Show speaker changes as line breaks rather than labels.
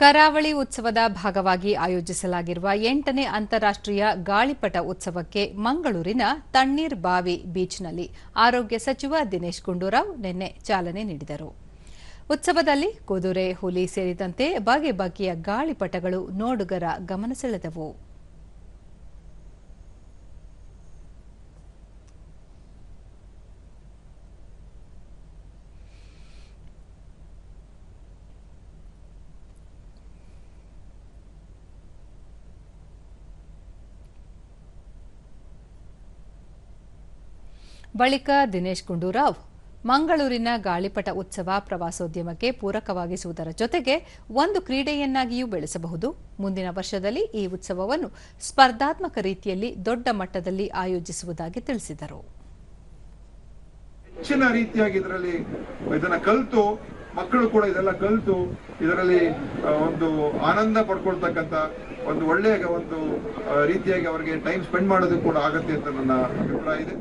ಕರಾವಳಿ ಉತ್ಸವದ ಭಾಗವಾಗಿ ಆಯೋಜಿಸಲಾಗಿರುವ ಎಂಟನೇ ಅಂತಾರಾಷ್ಟ್ರೀಯ ಗಾಳಿಪಟ ಉತ್ಸವಕ್ಕೆ ಮಂಗಳೂರಿನ ತಣ್ಣೀರ್ ಬಾವಿ ಬೀಚ್ನಲ್ಲಿ ಆರೋಗ್ಯ ಸಚಿವ ದಿನೇಶ್ ಗುಂಡೂರಾವ್ ನಿನ್ನೆ ಚಾಲನೆ ನೀಡಿದರು. ಉತ್ಸವದಲ್ಲಿ ಕುದುರೆ, ಹುಲಿ ಸೇರಿದಂತೆ ಬಗೆ ಬಗೆಯ ಗಾಳಿಪಟಗಳು ನೋಡುಗರ ಗಮನ ಸೆಳೆದವು. ಬಳಿಕ ದಿನೇಶ್ ಗುಂಡೂರಾವ್, ಮಂಗಳೂರಿನ ಗಾಳಿಪಟ ಉತ್ಸವ ಪ್ರವಾಸೋದ್ಯಮಕ್ಕೆ ಪೂರಕವಾಗಿಸುವುದರ ಜೊತೆಗೆ ಒಂದು ಕ್ರೀಡೆಯನ್ನಾಗಿಯೂ ಬೆಳೆಸಬಹುದು. ಮುಂದಿನ ವರ್ಷದಲ್ಲಿ ಈ ಉತ್ಸವವನ್ನು ಸ್ಪರ್ಧಾತ್ಮಕ ರೀತಿಯಲ್ಲಿ ದೊಡ್ಡ ಮಟ್ಟದಲ್ಲಿ ಆಯೋಜಿಸುವುದಾಗಿ ತಿಳಿಸಿದರು.
ಹೆಚ್ಚಿನ ರೀತಿಯಾಗಿ ಇದರಲ್ಲಿ ಇದನ್ನ ಕಲಿತು, ಮಕ್ಕಳು ಕೂಡ ಇದೆಲ್ಲ ಕಲಿತು, ಇದರಲ್ಲಿ ಒಂದು ಆನಂದ ಪಡ್ಕೊಳ್ತಕ್ಕಂತ ಒಂದು ಒಳ್ಳೆಯ ಒಂದು ರೀತಿಯಾಗಿ ಅವರಿಗೆ ಟೈಮ್ ಸ್ಪೆಂಡ್ ಮಾಡೋದು ಕೂಡ ಆಗತ್ತೆ ಅಂತ ನನ್ನ ಅಭಿಪ್ರಾಯ ಇದೆ.